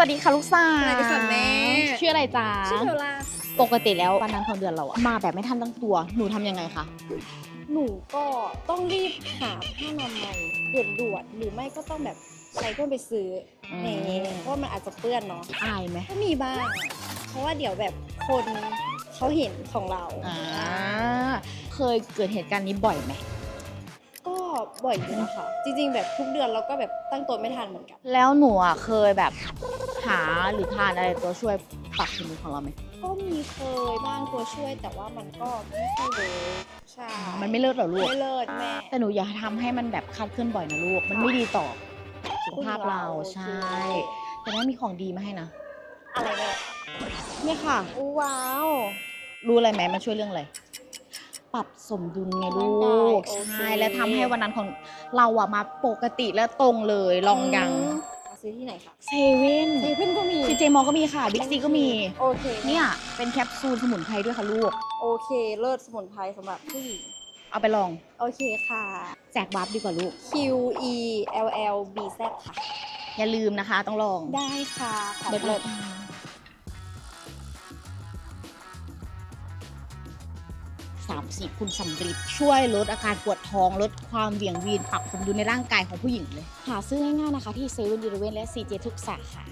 สวัสดีค่ะลูกสาวสวัสดีค่ะแม่ ชื่ออะไรจ๊ะชื่อเทลาปกติแล้ววันนั้นของเดือนเราอะมาแบบไม่ทันตั้งตัว หนูทำยังไงคะ หนูก็ต้องรีบหาผ้าอนามัยด่วนๆหรือไม่ก็ต้องแบบใช้เพื่อนไปซื้ออมนี่เพราะว่ามันอาจจะเปื้อนเนาะอายไหมก็มีบ้าง เพราะว่าเดี๋ยวแบบคนเขาเห็นของเรา อ่า เคยเกิดเหตุการณ์นี้บ่อยไหมก็ บ่อยอยู่นะคะจริง ๆ แบบทุกเดือนเราก็แบบตั้งตัวไม่ทันเหมือนกัน แล้วหนูอะเคยแบบหาหรือทานอะไรตัวช่วยปรับสมดุลของเราไหมก็มีเคยบ้างตัวช่วย แต่ว่ามันก็ไม่ค่อยเวิร์กใช่มันไม่เลิศหรอลูก ไม่เลิศแม่ แต่หนูอย่าทำให้มันแบบคลาดเคลื่อนบ่อยนะลูก มันไม่ดีต่อสุขภาพเราโอคใช่ แต่ว่ามีของดีมาให้นะอะไรเนี่ยเนี่ยค่ะอู้ว้าว รู้อะไรไหมมันช่วยเรื่องอะไร ปรับสมดุลไงลูกใช่แล้วทำให้วันนั้นของเราอะมาปกติและตรงเลยลองยังซื้อที่ไหนคะเซเว่นเซเว่นก็มีซีเจมอก็มีค่ะบิ๊กซีก็มีโอเคเนี่ยเป็นแคปซูลสมุนไพรด้วยค่ะลูก โอเคเลิศสมุนไพรสำหรับผู้หญิงเอาไปลอง โอเคค่ะ แจกบัฟดีกว่าลูก Q E L L B Z ค่ะ อย่าลืมนะคะต้องลองได้ค่ะขอบคุณ 30 คุณสำริดช่วยลดอาการปวดท้อง ลดความเวียงวีนปรับสมดุลในร่างกายของผู้หญิงเลย หาซื้อง่ายๆนะคะที่เซเว่นอีเลเวนและซีเจทุกสาขา